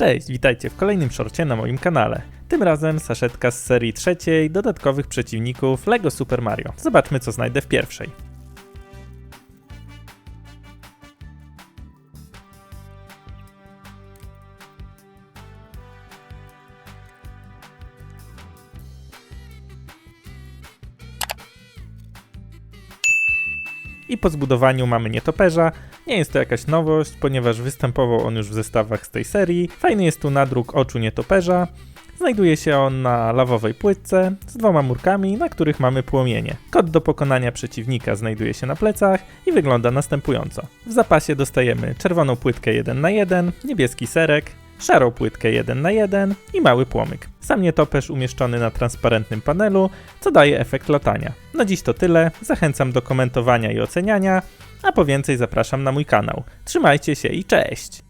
Cześć, witajcie w kolejnym szorcie na moim kanale. Tym razem saszetka z serii trzeciej dodatkowych przeciwników LEGO Super Mario. Zobaczmy co znajdę w pierwszej. I po zbudowaniu mamy nietoperza. Nie jest to jakaś nowość, ponieważ występował on już w zestawach z tej serii. Fajny jest tu nadruk oczu nietoperza. Znajduje się on na lawowej płytce z dwoma murkami, na których mamy płomienie. Kod do pokonania przeciwnika znajduje się na plecach i wygląda następująco. W zapasie dostajemy czerwoną płytkę 1 na 1, niebieski serek, szarą płytkę 1 na 1 i mały płomyk. Sam nietoperz umieszczony na transparentnym panelu, co daje efekt latania. Na dziś to tyle, zachęcam do komentowania i oceniania, a po więcej zapraszam na mój kanał. Trzymajcie się i cześć!